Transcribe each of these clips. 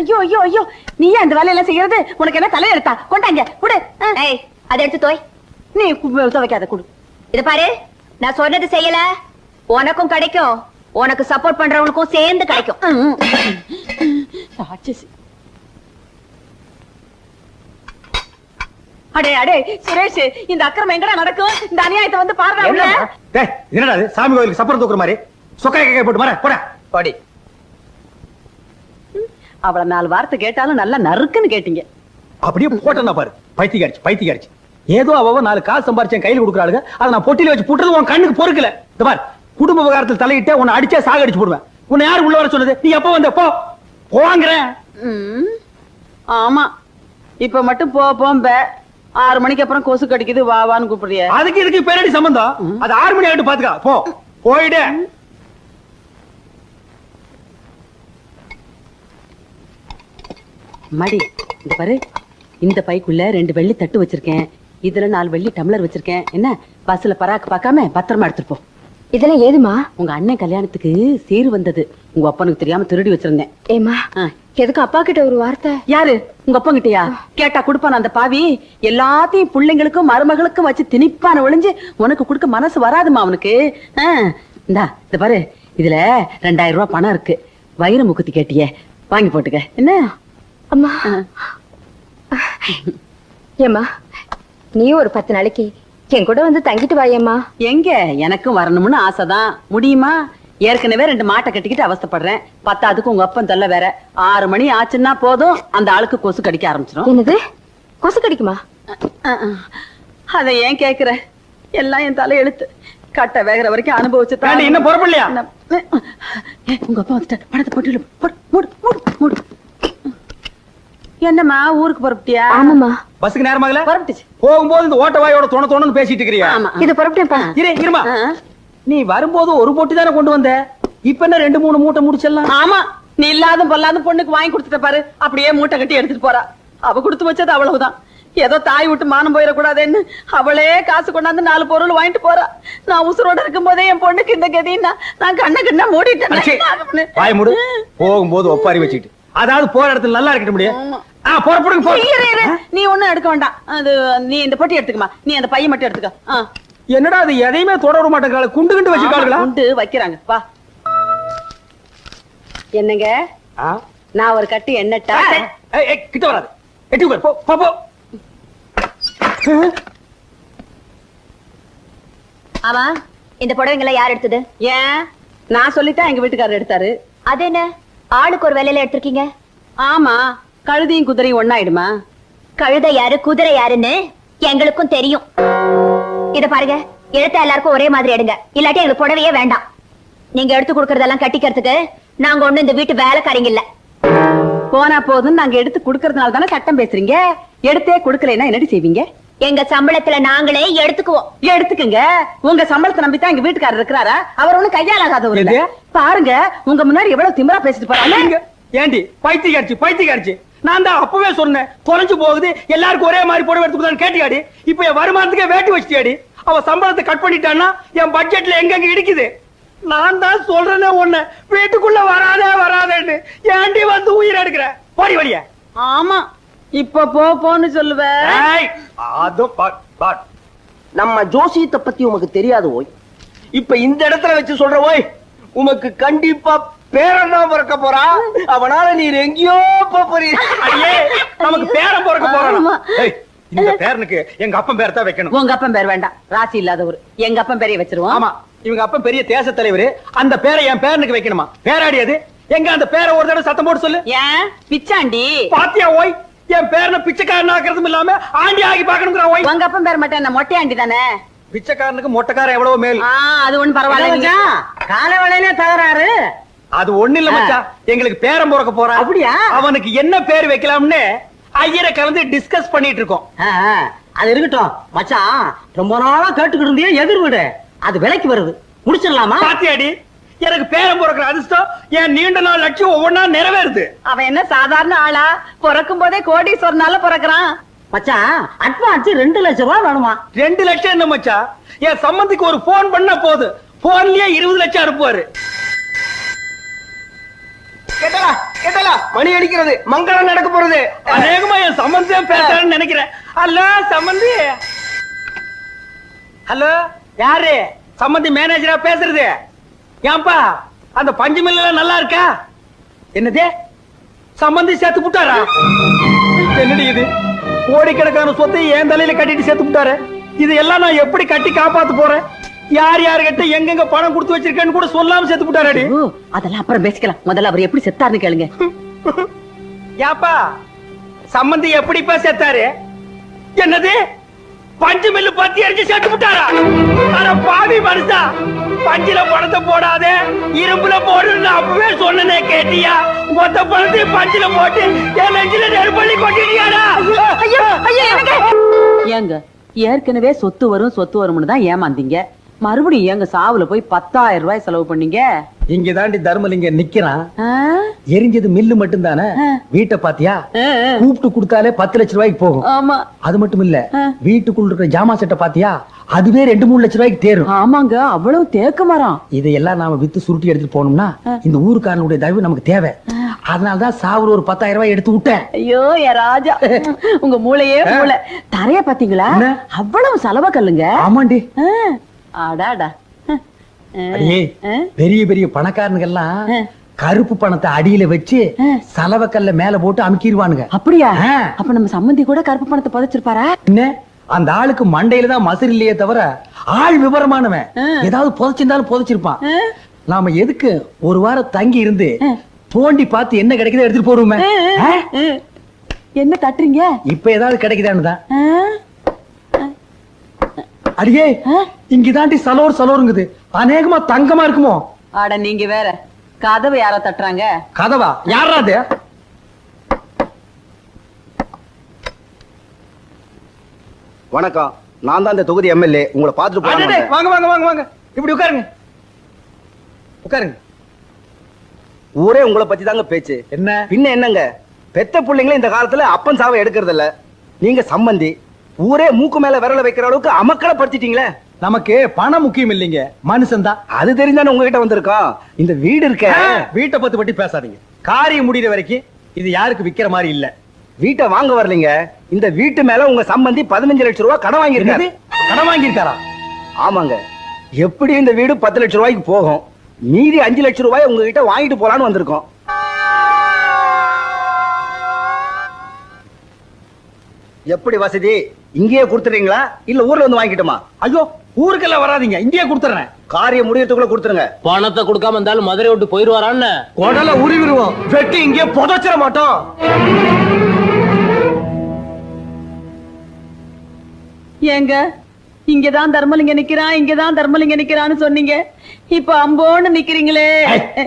ஐயோ ஐயோ ஐயோ. நீ ஏன் இந்த வேலையெல்லாம் செய்யறது? உனக்கு என்ன தலை எடுத்தா கொண்டாங்க குடு. ஏய் அதை எடுத்து தோய். நீ துவைக்காத குடு. இது பாரு நான் சொன்னது செய்யல. உனக்கும் கிடைக்கும். உனக்கு சப்போர்ட் பண்றவனுக்கும் சேர்ந்து கிடைக்கும். ராட்சசி. அடே அடே சுரேஷ் இந்த அக்கிரமம் எங்கடா நடக்கும்? இந்த அநியாயத்தை வந்து பாருடா என்னடா? இது சாமி கோயிலுக்கு சப்பரம் தூக்குற மாதிரி. சொக்காய் போட்டு மர போட. பாடி. அவள நாலு வார்த்தை கேட்டாலும் நல்லா நறுக்குன்னு கேட்டீங்க. அப்படியே போட்டேன்னா பாரு. பைத்தியக்காரிச்சு பைத்தியக்காரிச்சு. ஏதோ அவ நாலு காசு சம்பாரிச்சேன் கையில கொடுக்குறாளுங்க. அதை நான் பொட்டில வச்சு புட்டுறது உன் கண்ணுக்கு பொறுக்கல. இந்த பாரு குடும்ப விவகாரத்தில் தலையிட்டே உன்னை அடிச்சே சாகடிச்சு போடுவேன். உன்னை யாரு உள்ள வர சொன்னது? நீ எப்ப வந்த? போ. போங்கிறேன். ஆமா. இப்ப மட்டும் போ போம்ப. ஆறு மணிக்கு அப்புறம் கொசு கடிக்குது வா வான்னு கூப்பிடுறிய. அதுக்கு இதுக்கு பேரடி சம்பந்தம்? அது ஆறு மணி ஆகிட்டு பாத்துக்கா. போ. போயிடு. மடி. இந்த பாரு. இந்த பைக்குள்ள ரெண்டு வெள்ளி தட்டு வச்சிருக்கேன். இதுல நாலு வெள்ளி டம்ளர் வச்சிருக்கேன். என்ன? பஸ்ல பராக்கு பார்க்காம பத்திரமா எடுத்துட்டு போ. இதெல்லாம் ஏதுமா? உங்க அண்ணன் கல்யாணத்துக்கு சீர் வந்தது. உங்க அப்பனுக்கு தெரியாம திருடி வச்சிருந்தேன். ஏமா. எதுக்கு அப்பா கிட்ட ஒரு வார்த்தை? யாரு? உங்க அப்பா கிட்டயா? கேட்டா கொடுப்பான் அந்த பாவி? எல்லாத்தையும் பிள்ளைங்களுக்கும் மருமகளுக்கும் வச்சு திணிப்பான ஒளிஞ்சு உனக்கு கொடுக்க மனசு வராதுமா அவனுக்கு? இந்தா இந்த பாரு. இதுல ரெண்டாயிரம் ரூபாய் பணம் இருக்கு. வயிறு முக்குத்தி கேட்டியே. வாங்கி போட்டுக்க. என்ன? அம்மா. ஏம்மா நீ ஒரு பத்து நாளைக்கு என் கூட வந்து தங்கிட்டு வாயேம்மா. எங்க? எனக்கும் வரணும்னு ஆசைதான். முடியுமா? ஏற்கனவே ரெண்டு மாட்டை கட்டிக்கிட்டு அவஸ்தைப்படுறேன். பத்தாதுக்கு உங்க அப்பன் தொல்லை வேற. ஆறு மணி ஆச்சுன்னா போதும். அந்த ஆளுக்கு கொசு கடிக்க ஆரம்பிச்சிடும் என்னது? கொசு கடிக்குமா? அதை ஏன் கேக்குற? எல்லாம் என் தலை எழுத்து. கட்ட வேகிற வரைக்கும் அனுபவிச்சு இன்னும் புறப்படலையா? ஏ, உங்க அப்பா வந்துட்டார். பணத்தை போட்டு மூடு, மூடு, மூடு. என்னம்மா ஊருக்கு புறப்பட்டியா? ஆமாம்மா. பஸ்ஸுக்கு நேரமாகல புறப்பட்டுச்சு. போகும்போது இந்த ஓட்ட வாயோட தொண தொணன்னு பேசிட்டு இருக்கிறியா? ஆமா. இது புறப்பட்டேன்ப்பா. இரு இருமா. நீ வரும்போது ஒரு பொட்டி தானே கொண்டு வந்த? இப்ப என்ன ரெண்டு மூணு மூட்டை முடிச்சிடலாம்? ஆமா. நீ இல்லாத பொல்லாத பொண்ணுக்கு வாங்கி கொடுத்துட்ட பாரு. அப்படியே மூட்டை கட்டி எடுத்துட்டு போறா. அவ கொடுத்து வச்சது அவ்வளவுதான். ஏதோ தாய் விட்டு மானம் போயிடக்கூடாதுன்னு அவளே காசு கொண்டாந்து நாலு பொருள் வாங்கிட்டு போறா. நான் உசுரோட இருக்கும் போதே என் பொண்ணுக்கு இந்த கதின்னா நான் கண்ண கண்ணா மூடிட்டேன். வாய் மூடு. போகும்போது ஒப்பாரி வச்சுக்கிட்டு. அதாவது போற இடத்துல நல்லா இருக்கட்ட முடியும். புறப்படுங்க. நீ ஒண்ணும் எடுக்க வேண்டாம். அது நீ இந்த பொட்டி எடுத்துக்கமா நீ அந்த பையன் மட்டும் எடுத்துக்க. என்னடா அது எதையுமே தொட விட மாட்டேங்கிறாள். குண்டு குண்டு வச்சிருக்காங்களா வைக்கிறாங்க. வா. என்னங்க? ஆ? நான் ஒரு கட்டு வராது. எட்டி உட்காரு. போ போ, போ. ஆமா இந்த புடவைங்களை யார் எடுத்தது? ஏன்? நான் சொல்லிட்டா எங்க வீட்டுக்காரர் எடுத்தாரு. அது என்ன? ஆளுக்கு ஒரு வேலையில எடுத்திருக்கீங்க? ஆமா கழுதையும் குதிரையும் ஒண்ணாயிடுமா? கழுதை யாரு குதிரை யாருன்னு எங்களுக்கும் தெரியும். இத பாருங்க எழுத்த எல்லாருக்கும் ஒரே மாதிரி எடுங்க. இல்லாட்டி எங்களுக்கு புடவையே வேண்டாம். நீங்க எடுத்து கொடுக்கறதெல்லாம் கட்டிக்கிறதுக்கு நாங்க ஒண்ணு இந்த வீட்டு வேலைக்காரிங்க இல்ல. போனா போதும் நாங்க எடுத்து குடுக்கறதுனால தானே சட்டம் பேசுறீங்க? எடுத்தே குடுக்கலைன்னா என்னடி செய்வீங்க? எங்க சம்பளத்துல நாங்களே எடுத்துக்குவோம். எடுத்துக்கங்க. உங்க சம்பளத்தை நம்பி தான் எங்க வீட்டுக்காரர் இருக்கிறாரா? அவர் ஒண்ணும் கையாலாகாதவர்? பாருங்க உங்க முன்னாடி எவ்வளவு திமிரா பேசிட்டு போறாங்க. ஏண்டி பைத்தியக்காரிச்சு பைத்தியக்காரிச்சு. நான் தான் அப்பவே சொன்னேன் தொலைஞ்சு போகுது எல்லாருக்கும் ஒரே மாதிரி புடவை எடுத்துக்கலான்னு கேட்டியாடி? இப்ப என் வருமானத்துக்கே வேட்டி வச்சிட்டியாடி? அவ சம்பளத்தை கட் பண்ணிட்டான்னா என் பட்ஜெட்ல எங்கெங்க இடிக்குது? நான் தான் சொல்றேனே ஒண்ணு வீட்டுக்குள்ள வராதே வராதேன்னு. ஏண்டி வந்து உயிர் எடுக்கிற? போடி வழிய. ஆமா இப்ப போ போன்னு சொல்லுவ. அது நம்ம ஜோசியத்தை பத்தி உமக்கு தெரியாது ஓய். இப்ப இந்த இடத்துல வச்சு சொல்ற ஓய். உமக்கு கண்டிப்பா பேரன் தான் பிறக்க போறா. அவனால நீர் எங்கேயோ போறீ நமக்கு பேரன் பிறக்க. போறான்? இந்த பேரனுக்கு எங்க அப்பன் பேர் தான் வைக்கணும். உங்க அப்பன் பேர் வேண்டாம். ராசி இல்லாதவர். எங்க அப்பன் பேரைய வச்சிருவோம். ஆமா. இவங்க அப்பன் பெரிய தேச தலைவர். அந்த பேரை என் பேரனுக்கு வைக்கணுமா? பேராடி அது. எங்க அந்த பேரை ஒரு தடவை சத்தம் போட்டு சொல்லு. ஏன்? பிச்சாண்டி. பாத்தியா ஓய்? என் பேரனை பிச்சைக்காரன் ஆக்குறதும் இல்லாம ஆண்டி ஆகி பாக்கணுங்கிற ஓய்? உங்க அப்பன் பேர் மட்டும் என்ன மொட்டையாண்டி தானே? பிச்சைக்காரனுக்கு மொட்டைக்காரன் எவ்வளவு மேல். அது ஒண்ணும் பரவாயில்ல கால வேலையிலே தகராறு. அது ஒண்ணு இல்ல மச்சான். எங்களுக்கு பேரன் பிறக்க போறான் அப்படியா? அவனுக்கு என்ன பேர் வைக்கலாம்னு ஐயரை கலந்து டிஸ்கஸ் பண்ணிட்டு இருக்கோம். அது இருக்கட்டும். மச்சான் ரொம்ப நாளா கேட்டுக்கிட்டு இருந்தியே எதிர் வீடு. அது விலைக்கு வருது. முடிச்சிடலாமா? பாத்தியாடி? எனக்கு பேரன் பிறக்கிற அதிர்ஷ்டம் என் நீண்ட நாள் லட்சியம் ஒவ்வொன்னா நிறைவேறுது. அவன் என்ன சாதாரண ஆளா? பிறக்கும் போதே கோடீஸ்வரனால பிறக்கிறான். மச்சான் அட்வான்ஸ் ரெண்டு லட்சம் ரூபாய் வேணுமா? ரெண்டு லட்சம் என்ன மச்சா? என் சம்பந்திக்கு ஒரு போன் பண்ணா போதும் போன்லயே இருபது லட்சம் அனுப்புவாரு. கேட்டலா கேட்டலா மணி அடிக்கிறது. மங்களம் நடக்க போறது. அநேகமா என் சம்பந்தம் பேசுறான்னு நினைக்கிறேன். ஹலோ சம்பந்தி? ஹலோ? யாரு? சம்பந்தி மேனேஜரா பேசுறது. ஏன்பா? அந்த பஞ்சு மில்ல நல்லா இருக்கா? என்னது? சம்பந்தி சேர்த்து விட்டாரா என்னடி இது? கோடிக்கணக்கான சொத்தை என் தலையில கட்டிட்டு சேர்த்து விட்டாரு. இது எல்லாம் நான் எப்படி கட்டி காப்பாத்து போறேன்? யார் யாருகிட்ட எங்கெங்க பணம் கொடுத்து வச்சிருக்கேன்னு கூட சொல்லாம சேர்த்து விட்டாரடி ஓ அதெல்லாம் அப்புறம் பேசிக்கலாம். முதல்ல அவர் எப்படி செத்தாருன்னு கேளுங்க. ஏப்பா சம்பந்தி எப்படிப்பா செத்தாரு? என்னது? பஞ்சு மில்லு பத்தி அடிச்சு செத்து விட்டாரா? அட பாவி மனுஷா பஞ்சில பணத்தை போடாதே இரும்புல போடுன்னு அப்பவே சொன்னனே கேட்டியா? மொத்த பணத்தையும் பஞ்சில போட்டு என் நெஞ்சில நெருப்பள்ளி கொட்டிட்டியாடா? ஐயோ ஐயோ ஏங்க ஏற்கனவே சொத்து வரும் சொத்து வரும்னு தான் ஏமாந்தீங்க. மறுபடியும் ஏங்க சாவுல போய் பத்தாயிரம் ரூபாய் செலவு பண்ணீங்க? இங்க தாண்டி தர்மலிங்க நிக்கிறான்? எரிஞ்சது மில்லு மட்டும் தானே வீட்டை பாத்தியா. கூப்பிட்டு கொடுத்தாலே பத்து லட்சம் ரூபாய்க்கு போகும். ஆமா. அது மட்டும் இல்ல. வீட்டுக்குள்ள இருக்கிற ஜாமா செட்டை பாத்தியா? அதுவே ரெண்டு மூணு லட்சம் ரூபாய்க்கு தேரும். ஆமாங்க அவ்வளவு தேக்க மரம். இதையெல்லாம் நாம வித்து சுருட்டி எடுத்துட்டு போனோம்னா இந்த ஊருக்காரனுடைய தயவு நமக்கு தேவை. அதனாலதான் சாவுல ஒரு பத்தாயிரம் ரூபாய் எடுத்து விட்டேன். ஐயோ ராஜா. உங்க மூளையே மூளை. தரைய பாத்தீங்களா? அவ்வளவு செலவ கல்லுங்க. ஆமாண்டி. ஆ, அடாடா ஆ, அடியே ஆ. பெரிய பெரிய ஆ. கருப்பு பணத்தை அடியில வச்சு. சலவக்கல்ல மேல போட்டு அமுக்கிடுவானுங்க அப்படியா. அப்ப நம்ம சம்மந்தி கூட கருப்பு பணத்தை புதைச்சிருப்பாரா என்ன அந்த ஆளுக்கு மண்டையில தான் மசுறு இல்லையே தவிர ஆள் விவரமானவன். ஏதாவது புதைச்சிருந்தாலும் புதைச்சிருப்பான்? நாம எதுக்கு ஒரு வாரம் தங்கி இருந்து. தோண்டி பார்த்து என்ன கிடைக்குதோ எடுத்துட்டு போடுவோமே. என்ன தட்டுறீங்க இப்ப ஏதாவது கிடைக்குதான்னு தான்? அடியே? இங்கதாண்டி சலோர் சலோருங்குது. அநேகமா தங்கமா இருக்குமோ? அட நீங்க வேற. கதவை யாரோ தட்டுறாங்க? கதவா? யாரா அது? வணக்கம். நான் தான் இந்த தொகுதி எம்எல்ஏ. உங்களை பார்த்துட்டு போறேன் வாங்க வாங்க வாங்க வாங்க. இப்படி உட்காருங்க. உட்காருங்க. ஊரே உங்களை பத்தி தாங்க பேச்சு. என்ன? பின்ன என்னங்க? பெத்த பிள்ளைங்களே இந்த காலத்துல அப்பன் சாவை எடுக்கிறது இல்ல நீங்க சம்பந்தி. ஊரே மூக்கு மேல விரல வைக்கிற அளவுக்கு அமக்களை படுத்திட்டீங்களே? நமக்கு பணம் முக்கியம் இல்லைங்க. மனுஷன் தான். அது தெரிஞ்சானே உங்ககிட்ட வந்திருக்கோம் இந்த வீடு இருக்க. வீட்டை பத்தி பத்தி பேசாதீங்க. காரியம் முடியிற வரைக்கும் இது யாருக்கு விக்கிற மாதிரி இல்ல. வீட்டை வாங்க வரலீங்க. இந்த வீட்டு மேல உங்க சம்பந்தி பதினஞ்சு லட்சம் ரூபாய் கடன் வாங்கியிருக்காரு? கடன் வாங்கியிருக்காரா? ஆமாங்க. எப்படி இந்த வீடு பத்து லட்சம் ரூபாய்க்கு போகும். மீதி அஞ்சு லட்சம் ரூபாய் உங்ககிட்ட வாங்கிட்டு போலான்னு வந்திருக்கோம். எப்படி வசதி? இங்கேயே கொடுத்துறீங்களா இல்ல ஊர்ல வந்து வாங்கிட்டுமா? ஐயோ ஊருக்கெல்லாம் வராதீங்க. இங்கேயே கொடுத்துறேன் காரியம் முடியறதுக்குள்ள கொடுத்துருங்க. பணத்தை கொடுக்காம இருந்தாலும் மதுரை விட்டு போயிருவாரான்னு குடல உருவிடுவோம். வெட்டி இங்கே புதைச்சிட மாட்டோம். ஏங்க இங்கதான் தர்மலிங்க நிக்கிறான் இங்கதான் தர்மலிங்க நிக்கிறான்னு சொன்னீங்க. இப்ப அம்போன்னு நிக்கிறீங்களே.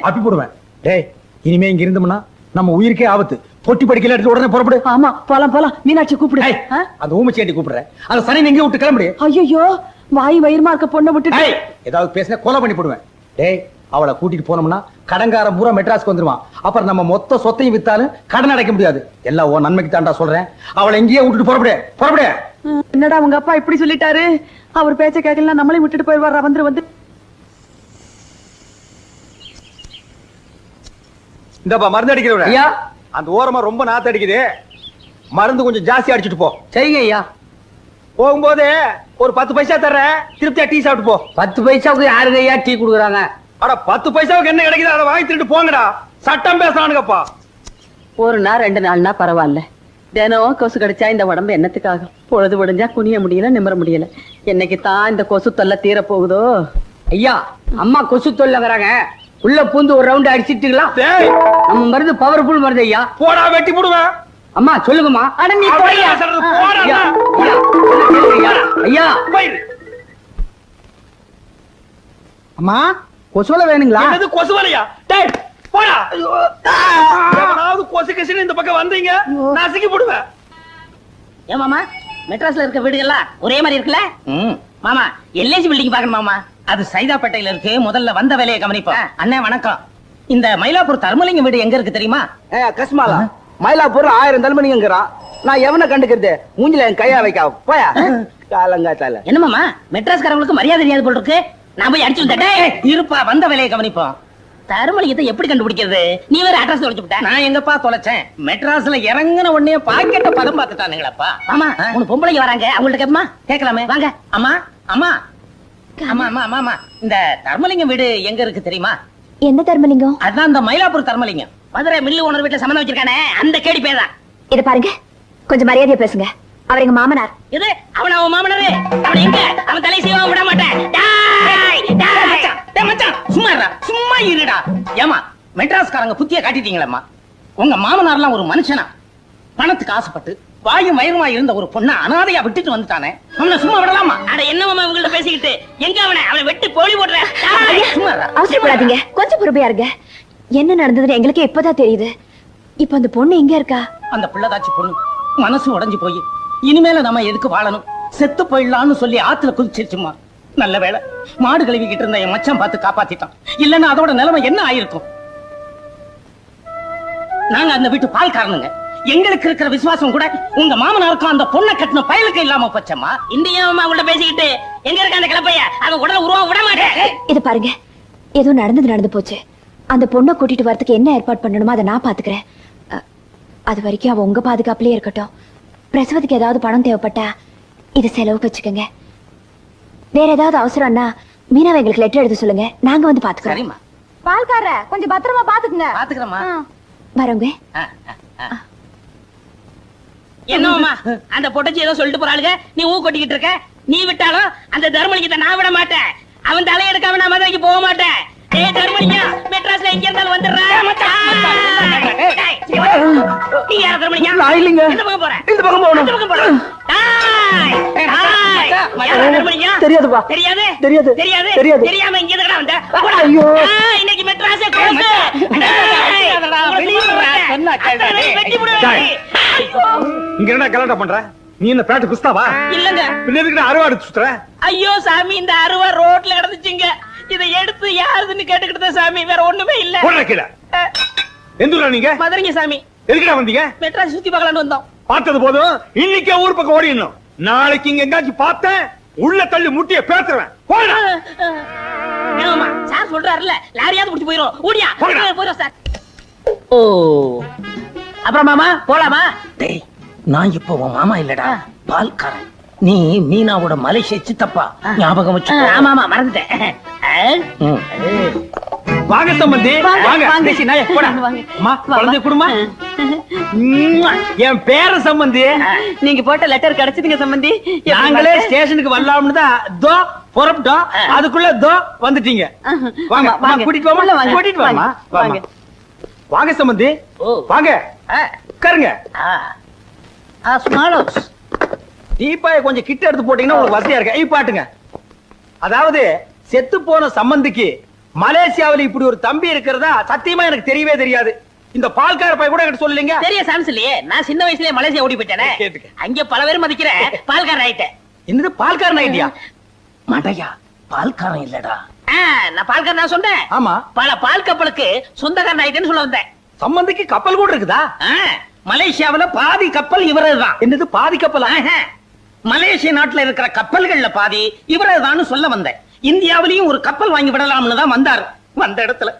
அப்பி போடுவேன் டேய் இனிமே இங்க இருந்தோம்னா நம்ம உயிருக்கே ஆபத்து. பொட்டி படிக்கல எடுத்து உடனே புறப்படு. ஆமா போலாம் போலாம். மீனாட்சி கூப்பிடு. அந்த ஊமச்சேட்டி கூப்பிடுறேன் அந்த சனி எங்க விட்டு கிளம்புடி. ஐயோ வாய் வயிறுமா இருக்க பொண்ணை ஏய், ஏதாவது பேசினா கொலை பண்ணி போடுவேன். டேய் அவளை கூட்டிட்டு போனோம்னா கடன்காரன் பூரா மெட்ராஸ்க்கு வந்துருவான். அப்புறம் நம்ம மொத்த சொத்தையும் வித்தாலும் கடன் அடைக்க முடியாது. எல்லாம் உன் நன்மைக்கு தாண்டா சொல்றேன். அவளை இங்கேயே விட்டுட்டு புறப்படு புறப்படு. என்னடா உங்க அப்பா இப்படி சொல்லிட்டாரு? அவர் பேச்ச கேட்கலாம் நம்மளையும் விட்டுட்டு போயிடுவாரா? வந்து வந்து. இந்தப்பா மருந்து அடிக்கிறவட ஐயா. அந்த ஓரமா ரொம்ப நாத்து அடிக்குது. மருந்து கொஞ்சம் ஜாஸ்தி அடிச்சிட்டு போ. சரிங்க ஐயா. போகும்போது ஒரு பத்து பைசா தர்றேன் திருப்தியா டீ சாப்பிட்டு போ. பத்து பைசாவுக்கு யாருங்க ஐயா டீ கொடுக்குறாங்க? அட பத்து பைசாவுக்கு என்ன கிடைக்குது? அதை வாங்கி திருட்டு போங்கடா. சட்டம் பேசுறானுங்கப்பா. ஒரு நாள் ரெண்டு நாள்னா பரவாயில்ல. தினம் கொசு கடிச்சா இந்த உடம்பு என்னத்துக்காக? பொழுது விடிஞ்சா குனிய முடியல நிமிர முடியல. என்னைக்கு தான் இந்த கொசு தொல்லை தீர போகுதோ ஐயா அம்மா கொசு தொல்லங்கிறாங்க உள்ள பூந்து ஒரு ரவுண்ட் அடிச்சிட்டுங்களா? டேய். நம்ம மருந்து பவர்ஃபுல் மருந்து ஐயா. போடா வெட்டி போடுவேன் அம்மா சொல்லுங்கம்மா. அட நீ? போடா ஐயா. அம்மா கொசுவல வேணுங்களா? என்னது கொசு வலையா டேய் போடா. எவனாவது கொசு கிசுன்னு இந்த பக்கம் வந்தீங்க நசுக்கி போடுவேன் ஏன் மாமா மெட்ராஸ்ல இருக்க வீடுகள்லாம் ஒரே மாதிரி இருக்குல்ல? மாமா எல்ஐசி பில்டிங் பாக்கணும் மாமா. அது சைதாப்பேட்டையில இருக்கு. முதல்ல வந்த வேலையை கவனிப்போம். அண்ணே வணக்கம். இந்த மயிலாப்பூர் தர்மலிங்க வீடு எங்க இருக்கு தெரியுமா? கஸ்மாலா. மயிலாப்பூர் ஆயிரம் தலைமணிங்கிறான் நான் எவனை கண்டுக்கிறது? மூஞ்சில என் கையா வைக்க போயா? காலங்காத்தால. என்ன மாமா மெட்ராஸ்காரங்களுக்கு மரியாதை தெரியாது போல் இருக்கு? நான் போய் அடிச்சு வந்துட்டேன் இருப்பா வந்த வேலையை கவனிப்போம். தருமலிங்கத்தை எப்படி கண்டுபிடிக்கிறது? நீ வேற அட்ரஸ் தொலைச்சு விட்ட. நான் எங்கப்பா தொலைச்சேன்? மெட்ராஸ்ல இறங்குன உடனே பாக்கெட்ட பதம் பார்த்துட்டானுங்களப்பா. ஆமா உனக்கு பொம்பளைங்க வராங்க. அவங்கள்ட்ட கேப்பமா கேட்கலாமே. வாங்க. அம்மா அம்மா. அம்மா அம்மா அம்மா இந்த தர்மலிங்கம் வீடு எங்க இருக்கு தெரியுமா? எந்த தர்மலிங்கம்? அதான் இந்த மயிலாப்பூர் தர்மலிங்கம். மதுரை மில்லு ஓனர் வீட்டுல சம்மந்தம் வச்சிருக்கானே அந்த கேடி பேதான் இத பாருங்க. கொஞ்சம் மரியாதையா பேசுங்க. அவர் எங்க மாமனார். இது அவன் அவன் மாமனாரு? அவன் எங்க? அவன் தலை செய்வான் விட மாட்டேன். சும்மா சும்மா இருடா. ஏமா மெட்ராஸ்காரங்க புத்திய காட்டிட்டீங்களேம்மா. உங்க மாமனார்லாம் ஒரு மனுஷனா. பணத்துக்கு ஆசைப்பட்டு வாயும் வயிறுமா இருந்த ஒரு பொண்ணை அனாதையா விட்டுட்டு வந்துட்டானே. அவனை சும்மா விடலாமா? அட என்னமாமா இவங்கள்ட்ட பேசிக்கிட்டு? எங்க அவனை? அவனை வெட்டி போலி போடுறேன். அவசரப்படாதீங்க. கொஞ்சம் பொறுமையா இருங்க. என்ன நடந்ததுன்னு எங்களுக்கு இப்பதான் தெரியுது. இப்ப அந்த பொண்ணு எங்க இருக்கா? அந்த பிள்ளைதாச்சி பொண்ணு மனசு உடைஞ்சு போய். இனிமேல நம்ம எதுக்கு வாழணும்? செத்து போயிடலாம்னு சொல்லி ஆத்துல குதிச்சிருச்சுமா நல்ல வேளை. மாடு கழுவிக்கிட்டு இருந்த என் மச்சான் பார்த்து காப்பாத்திட்டான். இல்லன்னா அதோட நிலைமை என்ன ஆயிருக்கும்? நாங்க அந்த வீட்டு பால்காரனுங்க. எங்களுக்கு இருக்கிற விசுவாசம் கூட உங்க மாமனாருக்கும் அந்த பொண்ணை கட்டின பயலுக்கு இல்லாம போச்சம்மா. இந்தியா அவங்கள்ட்ட பேசிக்கிட்டு எங்க இருக்க அந்த கிளப்பைய? அவன் உடனே உருவம் விட மாட்டேன் இது பாருங்க ஏதோ நடந்தது நடந்து போச்சு. அந்த பொண்ணை கூட்டிட்டு வரதுக்கு என்ன ஏற்பாடு பண்ணணுமோ அதை நான் பாத்துக்கிறேன். அது வரைக்கும் அவ உங்க பாதுகாப்புலயே இருக்கட்டும். பிரசவத்துக்கு ஏதாவது பணம் தேவைப்பட்டா இது செலவுக்கு வச்சுக்கோங்க. வேற ஏதாவது அவசரம்னா மீனாவை எங்களுக்கு லெட்டர் எழுத சொல்லுங்க. நாங்க வந்து பாத்துக்கிறோம். பால்கார கொஞ்சம் பத்திரமா பாத்துக்குங்க. பாத்துக்கிறேம்மா. வரோங்க என்னம்மா அந்த பொட்டச்சி ஏதோ சொல்லிட்டு போறாளுங்க நீ ஊ கொட்டிக்கிட்டு இருக்க நீ விட்டாலும் அந்த தர்மலிங்கத்தை நான் விட மாட்டேன் அவன் தலையெடுக்காம நான் மதுரைக்கு போக மாட்டேன் ஏய் தர்மலிங்கம் மெட்ராஸ்ல எங்க இருந்தாலும் வந்துடுறேன். நீ யார தர்மலிங்கம் நான் இல்லைங்க. எந்த பக்கம் போற இந்த பக்கம் போகணும். இந்த பக்கம் போற டேய், டேய். யாரா தர்மலிங்கம்? தெரியாதுப்பா. தெரியாது தெரியாது. தெரியாது தெரியாது. தெரியாம இங்க எதுக்குடா வந்த. ஐயோ. இன்னைக்கு மெட்ராஸே வெளிய. சொன்னா டேய். வெட்டி விடுவேன். இங்க என்ன கலாட்டா பண்ற? நீ என்ன பேட்டு குஸ்தாவா? இல்லங்க. பின்ன எதுக்கு அறுவாடு சுத்துற? ஐயோ சாமி இந்த அருவா ரோட்ல கிடந்துச்சுங்க. இதை எடுத்து யாருதுன்னு கேட்டுக்கிட்டு சாமி வேற ஒண்ணுமே இல்ல. போடுற கீழே. எந்த ஊரா நீங்க? மதுரைங்க சாமி. எதுக்குடா வந்தீங்க? மெட்ராஸ் சுத்தி பார்க்கலாம்னு வந்தோம். பார்த்தது போதும். இன்னைக்கே ஊர் பக்கம் ஓடிடணும். நாளைக்கு இங்க எங்காச்சும் பார்த்தேன். உள்ள தள்ளி முட்டிய பேத்துருவேன். போடா சார் சொல்றாருல்ல லாரியாவது முடிச்சு போயிரும். ஓடியா. போயிரும் சார். ஓ. அப்புறம் மாமா போலாமா? டேய் நான் இப்போ உன் மாமா இல்லடா பால்காரன். நீ மீனாவோட மலேசிய சித்தப்பா ஞாபகம் வச்சு ஆமா ஆமா மறந்துட்டேன். வாங்க சம்பந்தி. வாங்க, குழந்தை. குடுமா? என் பேர சம்பந்தி. நீங்க போட்ட லெட்டர் கிடைச்சதுங்க சம்பந்தி. நாங்களே? ஸ்டேஷனுக்கு வரலாம்னு தான் தோ புறப்பட்டோம். அதுக்குள்ள தோ வந்துட்டீங்க. வாங்க கூட்டிட்டு வாமா. கூட்டிட்டு வாமா? வாங்க. வாங்க சம்பந்தி. ஓ. வாங்க. உட்காருங்க. ஸ்மால். ஹவுஸ் டீப்பாய கொஞ்சம் கிட்ட எடுத்து போட்டீங்கன்னா உங்களுக்கு வசதியா இருக்கு. ஐ பாட்டுங்க. அதாவது செத்து போன சம்பந்திக்கு மலேசியாவுல இப்படி ஒரு தம்பி இருக்கிறதா சத்தியமா எனக்கு தெரியவே தெரியாது. இந்த பால்கார பைய கூட என்கிட்ட சொல்லீங்க தெரிய சான்ஸ் இல்லையே நான் சின்ன வயசுலயே மலேசியா ஓடி போயிட்டேனே. அங்க பல பேர் மதிக்கிற பால்காரன் ஆயிட்டேன். என்னது பால்காரன் ஐடியா மடையா பால்காரன் இல்லடா. நான் பால்காரன் நான் சொன்னேன். ஆமா. பல பால் கப்பலுக்கு சொந்தக்காரன் ஆயிட்டேன்னு சொல்ல வந்தேன். சம்பந்திக்கு கப்பல் கூட இருக்குதா? மலேசியாவுல பாதி கப்பல் இவரதுதான் என்னது பாதி கப்பலா? ஆஹா. மலேசிய நாட்டுல இருக்கிற கப்பல்கள்ல பாதி இவரதுதான் சொல்ல வந்தேன். இந்தியாவிலையும் ஒரு கப்பல் வாங்கி விடலாம்னு தான் வந்தாரு. வந்த இடத்துல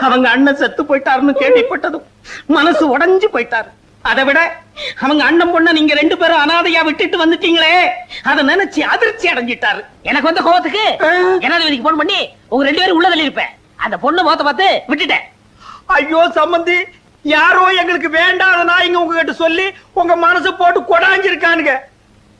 அவங்க அண்ணன் செத்து போயிட்டாருன்னு கேள்விப்பட்டதும் மனசு உடைஞ்சு போயிட்டாரு. அதை விட அவங்க அண்ணன் பொண்ண நீங்க ரெண்டு பேரும் அனாதையா விட்டுட்டு வந்துட்டீங்களே. அதை நினைச்சு அதிர்ச்சி அடைஞ்சிட்டாரு. எனக்கு வந்த கோவத்துக்கு? ஜனாதிபதிக்கு போன் பண்ணி? உங்க ரெண்டு பேரும் உள்ளதில் இருப்பேன் அந்த பொண்ணு முகத்தை பார்த்து விட்டுட்டேன். ஐயோ சம்பந்தி யாரோ எங்களுக்கு வேண்டாத நாய்ங்க உங்ககிட்ட சொல்லி உங்க மனசு போட்டு கொடாஞ்சிருக்கானுங்க.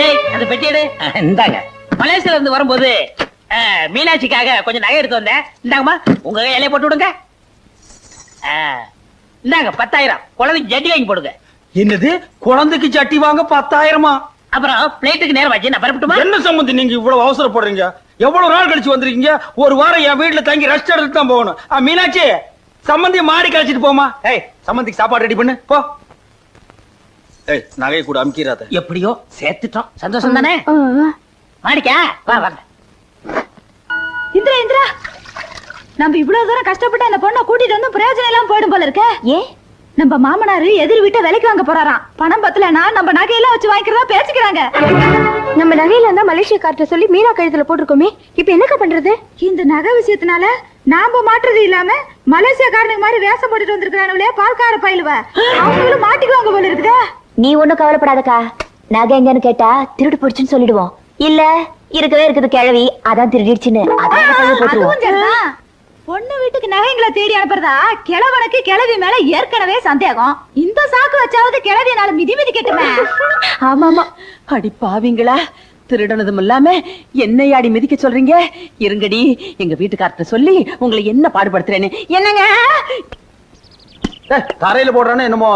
ஏய் அந்த பெட்டி எடு. இந்தாங்க. மலேசியால இருந்து வரும்போது மீனாட்சிக்காக கொஞ்சம் நகை எடுத்து வந்தேன். இந்தாங்கம்மா உங்க இலைய போட்டு விடுங்க. இந்தாங்க பத்தாயிரம். குழந்தைக்கு ஜட்டி வாங்கி போடுங்க. என்னது? குழந்தைக்கு சட்டி வாங்க பத்தாயிரமா? அப்புறம் பிளேட்டுக்கு நேரம் வச்சு நான் பரப்பட்டுமா? என்ன சம்பந்தி நீங்க இவ்வளவு அவசரப்படுறீங்க? எவ்வளவு நாள் கழிச்சு வந்திருக்கீங்க? ஒரு வாரம் என் வீட்டுல தங்கி ரெஸ்ட் எடுத்து தான் போகணும். ஆ, மீனாட்சி சம்மந்திய மாடி கழிச்சிட்டு போமா ஏய் சம்மந்திக்கு சாப்பாடு ரெடி பண்ணு. போ. ஏய் நகையை கூட அமுக்கிறாத எப்படியோ சேர்த்துட்டோம். சந்தோஷம் தானே? மாடிக்கா வா வாங்க. இந்திரா இந்திரா. நம்ம இவ்வளவு தூரம் கஷ்டப்பட்டு அந்த பொண்ணை கூட்டிட்டு வந்து பிரயோஜனம் எல்லாம் போயிடும் போல இருக்க. ஏ? நம்ம மாமனாரு எதிர் வீட்டை விலைக்கு வாங்க போறாராம். பணம் பத்தலனா நம்ம நகையெல்லாம் வச்சு வாங்கிக்கிறதா பேசிக்கிறாங்க. நம்ம நகையில இருந்தா மலேசியக்கார்ட்ட சொல்லி மீனா கழுத்துல போட்டிருக்கோமே. இப்ப என்னக்கா பண்றது? இந்த நகை விஷயத்தினால நாம மாட்டுறது இல்லாம மலேசியாக்காரனுக்கு மாதிரி வேஷம் போட்டுட்டு வந்திருக்கானுங்களே பால்கார பயிலுவ. அவங்களும் மாட்டிக்குவாங்க போல இருக்குதா. நீ ஒண்ணும் கவலைப்படாதக்கா. நகை எங்கன்னு கேட்டா திருடு போயிடுச்சுன்னு சொல்லிடுவோம். இல்ல இருக்கவே இருக்குது கிழவி. அதான் திருடிடுச்சுன்னு. அதான். பொண்ணு வீட்டுக்கு நகைங்களை தேடி அனுப்புறதா கிழவனுக்கு கிழவி மேல ஏற்கனவே சந்தேகம். இந்த சாக்கு வச்சாவது கிழவி நாள மிதி மிதி கெட்டுமே. ஆமா ஆமா அடி பாவிங்களா திருடனதும் இல்லாம என்னையாடி மிதிக்க சொல்றீங்க? இருங்கடி எங்க வீட்டுக்கார்ட்ட சொல்லி உங்களை என்ன பாடுபடுத்துறேன்னு. என்னங்க? தரையில போடுறானே என்னமோ!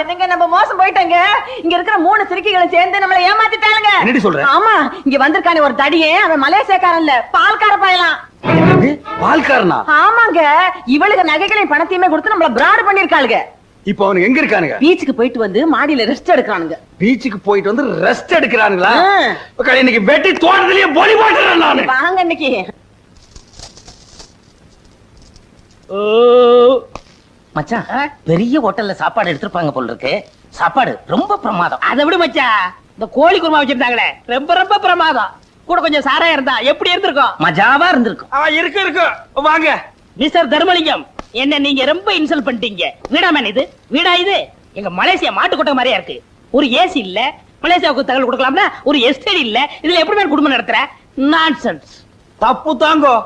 என்னங்க நம்ம மோசம் போயிட்டோங்க. இங்க இருக்கிற மூணு சிறுக்கிகளும் சேர்ந்து நம்மள ஏமாத்திட்டாளுங்க. என்னடி சொல்ற? ஆமா இங்க வந்திருக்கானே ஒரு தடியே அவன் மலேசியக்காரன் இல்ல பால்கார பயலாம்? பால்காரனா? ஆமாங்க இவளுக்கு நகைகளையும் பணத்தையுமே கொடுத்து நம்மள பிராடு பண்ணிருக்காளுங்க. இப்ப அவனுக்கு எங்க இருக்கானுங்க? பீச்சுக்கு போயிட்டு வந்து மாடியில ரெஸ்ட் எடுக்கானுங்க பீச்சுக்கு போயிட்டு வந்து ரெஸ்ட் எடுக்கிறானுங்களா? இன்னைக்கு வெட்டி தோட்டத்திலேயே பொலி போட்டுறேன் நானு. வாங்க இன்னைக்கு. மச்சான் பெரிய ஹோட்டல்ல சாப்பாடு எடுத்திருப்பாங்க போல இருக்கு சாப்பாடு ரொம்ப பிரமாதம். அதை விடு மச்சான் இந்த கோழி குருமா வச்சிருந்தாங்களே. ரொம்ப ரொம்ப பிரமாதம். கூட கொஞ்சம் சாராயம் இருந்தா எப்படி இருந்திருக்கும்? மஜாவா இருந்திருக்கும். ஆ, இருக்கு இருக்கு. வாங்க. மிஸ்டர் தர்மலிங்கம் என்ன நீங்க ரொம்ப இன்சல்ட் பண்ணிட்டீங்க. வீடா மேன் இது? வீடா இது? எங்க மலேசியா மாட்டுக்கொட்டை மாதிரியா இருக்கு. ஒரு ஏசி இல்ல மலேசியாவுக்கு தகவல் கொடுக்கலாம்னா ஒரு எஸ்டேட் இல்ல. இதுல எப்படி மேன் குடும்பம் நடத்துற? நான்சென்ஸ் தப்பு தாங்கோ.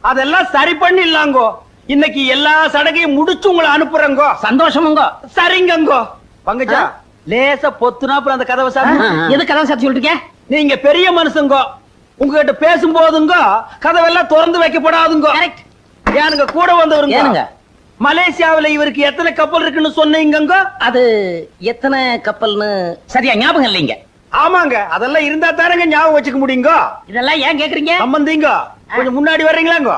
அதெல்லாம் சரி பண்ணி இல்லாங்கோ இன்னைக்கு எல்லா சடகையும் முடிச்சு உங்களை அனுப்புறேங்கோ. சந்தோஷமுங்க. சரிங்கங்கோ. பங்கஜா லேசா பொத்துனாப்புல அந்த கதவை சார். எது கதை சாத்தி சொல்லிருக்க நீங்க பெரிய மனுஷங்கோ. உங்ககிட்ட பேசும்போதுங்க கதவெல்லாம் திறந்து வைக்கப்படாதுங்க. ஏனுங்க கூட வந்தவருங்க? ஏனுங்க? மலேசியாவுல இவருக்கு எத்தனை கப்பல் இருக்குன்னு சொன்னீங்கங்க? அது எத்தனை கப்பல்னு சரியா ஞாபகம் இல்லைங்க. ஆமாங்க அதெல்லாம் இருந்தா தானங்க ஞாபகம் வச்சுக்க முடியுங்க? இதெல்லாம் ஏன் கேக்குறீங்க? சம்பந்திங்க கொஞ்சம் முன்னாடி வர்றீங்களாங்க?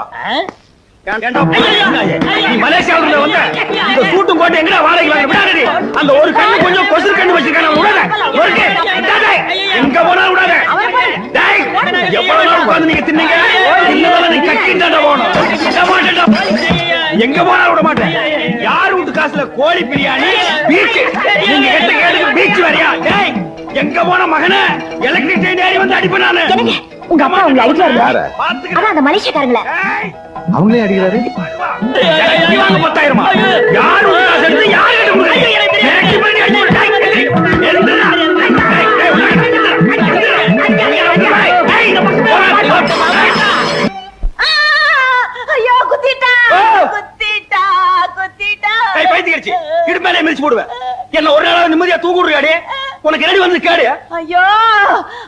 மலேசியாவுல வந்த இந்த சூட்டும் போட்டு எங்கடா வாடகை விடாதடி. அந்த ஒரு கண்ணு கொஞ்சம் கொசு கண்ணு வச்சிருக்கான விடாத. எங்க போனா விடாத. டேய், எவ்வளவு நாள் உட்கார்ந்து நீங்க தின்னீங்க? கக்கிட்டாண்டா போகணும். எங்க போனா விட மாட்டேன். யார் வீட்டு காசுல கோழி பிரியாணி பீச் நீங்க எட்ட கேட்டுக்கு பீச் வரியா எங்க போன மகனே? எலக்ட்ரிக் ட்ரெயின் ஏறி வந்து அடிப்பேன் நானு. உங்க அப்பா உங்களை அடிக்கிறாரு. அதான் அந்த மலேசியக்காரங்கள. அவங்களே அடிக்கிறாரு பத்தாயிரமா. என்ன ஒரு நாளாவது நிம்மதியா தூங்க விடுறியாடி? உனக்கு என்னடி வந்து கேடு? ஐயோ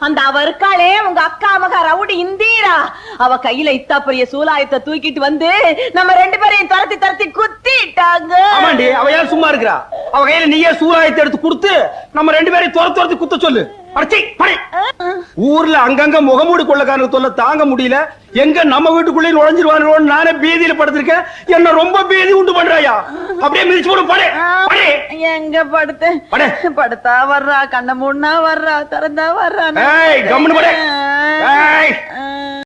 அந்த அவ இருக்காளே உங்க அக்கா மகா ரவுடி இந்தீரா. அவ கையில இத்தா பெரிய சூலாயத்தை தூக்கிட்டு வந்து நம்ம ரெண்டு பேரையும் துரத்தி துரத்தி குத்திட்டாங்க. ஆமாண்டி அவ ஏன் சும்மா இருக்கிறா? அவ கையில நீயே சூறாயத்தை எடுத்து கொடுத்து நம்ம ரெண்டு பேரையும் துரத்து துரத்தி குத்த சொல்லு. ஊர்ல அங்கங்க முகமூடி கொள்ளக்காரங்க தொல்லை தாங்க முடியல. எங்க நம்ம வீட்டுக்குள்ளே நுழைஞ்சிருவானு நானே பீதியில படுத்திருக்கேன். என்ன ரொம்ப பீதி உண்டு பண்றாயா? அப்படியே மிதிச்சு போடும் படே படே. எங்க படுத்து? படு. படுத்தா வர்றா கண்ண மூடனா வர்றா திறந்தா வர்றா ஏய் கம்முனு படே. ஏய்.